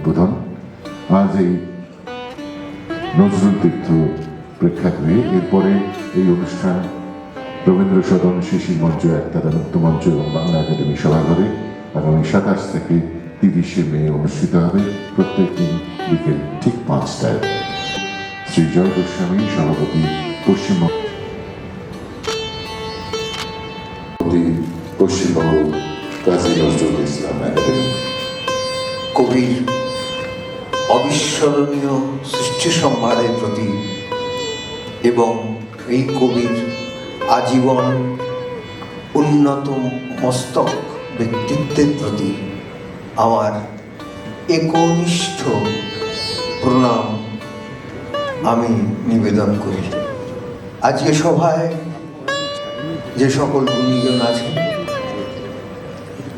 উদ্বোধন আজ এই নজরুল তীর্থ প্রেক্ষাগৃহে, এরপরে এই অনুষ্ঠান রবীন্দ্র সদন শিশির মঞ্চ, একতারা মুক্ত মঞ্চ এবং বাংলা একাডেমি সভাঘরে আগামী সাতাশ থেকে তিরিশে মে অনুষ্ঠিত হবে প্রত্যেক দিন বিকেল ঠিক পাঁচটায়। শ্রী জয় গোস্বামী সভাপতি পশ্চিমবঙ্গ পশ্চিমবঙ্গ কাজী নজরুল ইসলাম একাডেমি। কবির অবিস্মরণীয় সৃষ্টি সম্ভারের প্রতি এবং এই কবির আজীবন উন্নত মস্তক ব্যক্তিত্বের প্রতি আমার একনিষ্ঠ প্রণাম আমি নিবেদন করি। আজকে সভায় যে সকল গুণীজন আছেন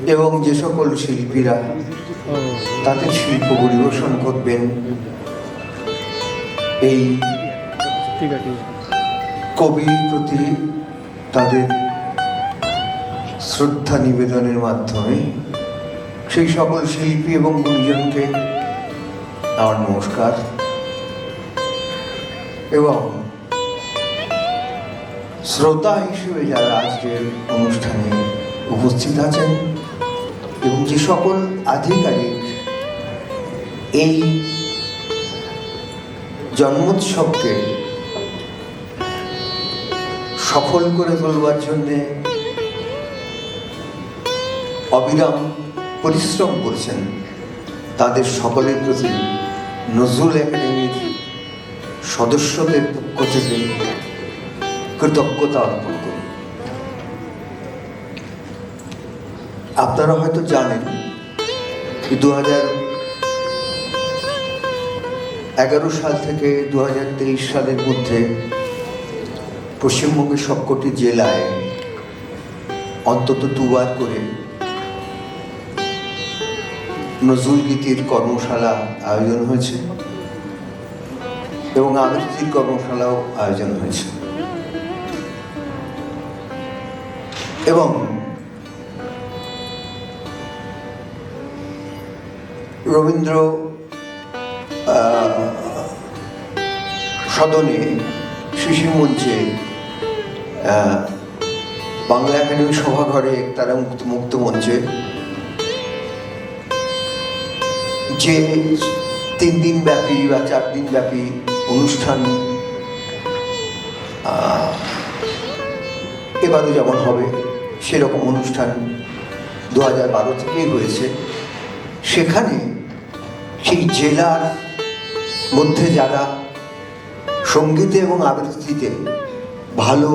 এবং যে সকল শিল্পীরা তাদের শিল্প পরিবেশন করবেন। এই কবির প্রতি তাদের শ্রদ্ধা নিবেদনের মাধ্যমে সেই সকল শিল্পী এবং গুণীজনকে আমার নমস্কার। এবং শ্রোতা হিসেবে যারা আজকের অনুষ্ঠানে উপস্থিত আছেন এবং যে সকল আধিকারিক এই জন্মোৎসবকে সফল করে তোলবার জন্যে অবিরাম পরিশ্রম করছেন তাদের সকলের প্রতি নজরুল একাডেমির সদস্যদের পক্ষ থেকে কৃতজ্ঞতা অর্পণ করি। আপনারা হয়তো জানেন দু হাজার এগারো সাল থেকে দু সালের মধ্যে পশ্চিমবঙ্গের সবকটি জেলায় অন্তত দুবার করে নজরুল গীতির কর্মশালা আয়োজন হয়েছে এবং আবৃত্তির কর্মশালাও আয়োজন হয়েছে। এবং রবীন্দ্র সদনে শিশির মঞ্চে বাংলা একাডেমি সভাঘরে তারা মুক্ত মুক্ত মঞ্চে যে তিন দিন ব্যাপী বা চার দিন ব্যাপী অনুষ্ঠান এবারও যেমন হবে, সেরকম অনুষ্ঠান দু হাজার বারো থেকেই হয়েছে। সেখানে সেই জেলার মধ্যে যারা সঙ্গীতে এবং আবৃত্তিতে ভালো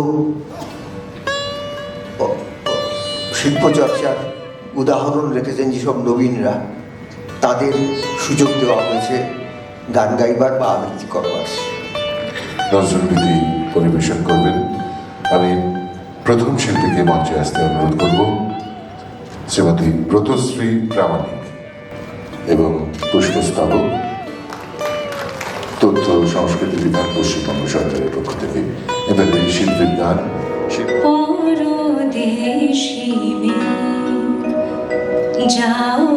শিল্পচর্চার উদাহরণ রেখেছেন যেসব নবীনরা, তাদের সুযোগ দেওয়া হয়েছে গান গাইবার বা আবৃত্তি করবার। নজরুলগীতি পরিবেশন করবেন। আমি প্রথম শিল্পীকে মঞ্চে আসতে অনুরোধ করব, শ্রীমতী ব্রতশ্রী প্রামাণিক এবং পুষ্পস্তবক। তথ্য সংস্কৃতি বিভাগ পশ্চিমবঙ্গ সরকারের পক্ষ থেকে এবার এই শিল্পীর গান যাও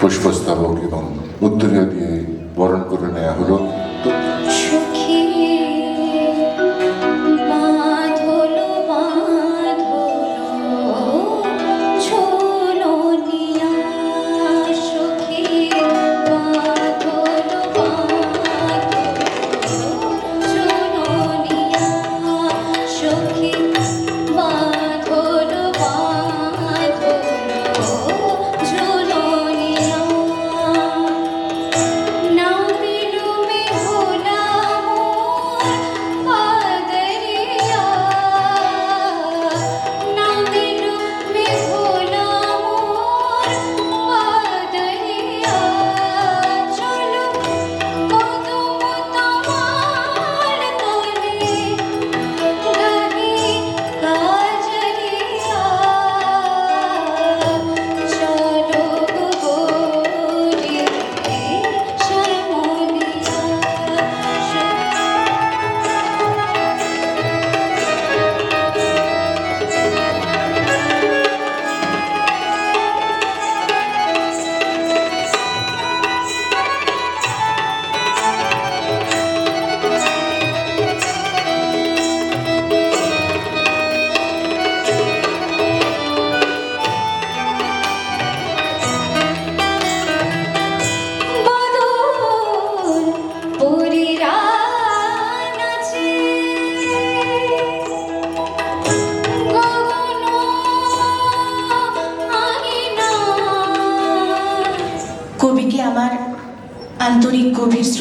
পুষ্পস্তবক এবং উত্তরীয় দিয়ে বরণ করে নেওয়া হলো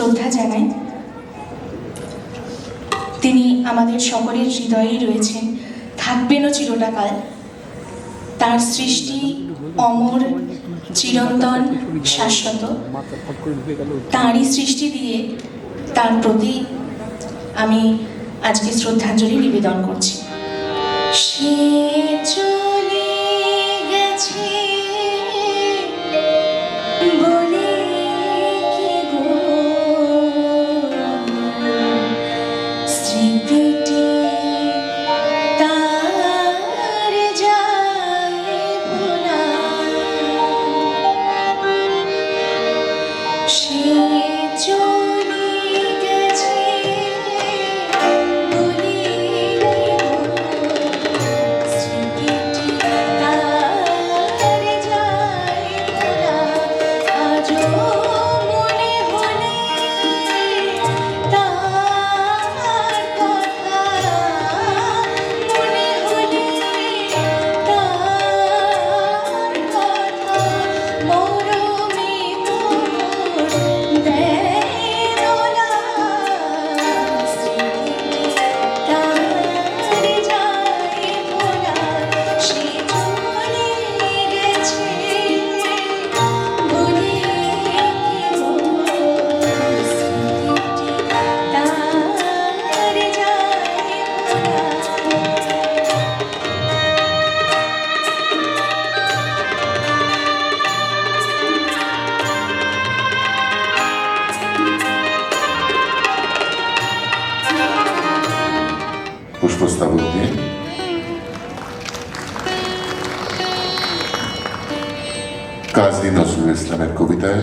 শ্রদ্ধা জানাই। তিনি আমাদের সকলের হৃদয়েই রয়েছেন। থাকবেনও চিরটাকাল তার সৃষ্টি অমর, চিরন্তন, শাশ্বত। তাঁরই সৃষ্টি দিয়ে তার প্রতি আমি আজকে শ্রদ্ধাঞ্জলি নিবেদন করছি। সে চলে গেছে। কাজী নজরুল ইসলামের কবিতায়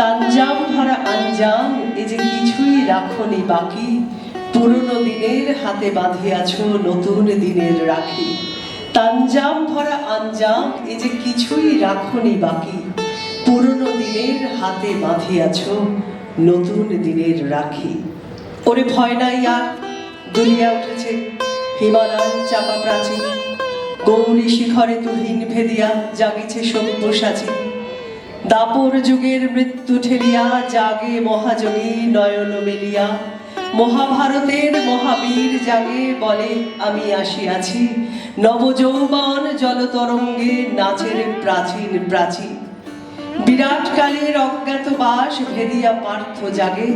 তাঞ্জাম ভরা আঞ্জাম এ যে কিছুই রাখনি বাকি, পুরনো দিনের হাতে নতুন দিনের রাখি। তাঞ্জাম ভরা আঞ্জাম এ যে কিছুই রাখনি বাকি, পুরনো দিনের হাতে নতুন দিনের রাখি। ওরে ভয় নাই আর দুলিয়া উঠেছে, হিমালয় চাপা প্রাচীন গৌরী শিখরে তুহিন ভেদিয়া জাগিছে সাচী দাপর যুগের মৃত্যু ঠেলিয়া জাগে মহাজনী নয়ন মেলিয়া। মহাভারতের মহাবীর জাগে বলে আমি আসিয়াছি। নবযৌবন জলতরঙ্গে নাচের প্রাচীন প্রাচীন বিরাট কালের অজ্ঞাতবাস ভেদিয়া পার্থ জাগে।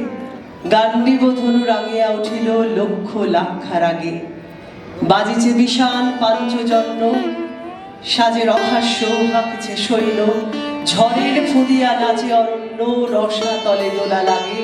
গান্ডীব ধনু রাঙিয়া উঠিল লক্ষ লাক্ষার আগে বাজিছে বিশাল পাঞ্চজন্য সাজে রহাস্য হাঁকছে সৈন্য ঝড়ের ফুদিয়া নাচে অরণ্য রসা তলে দোলা লাগে।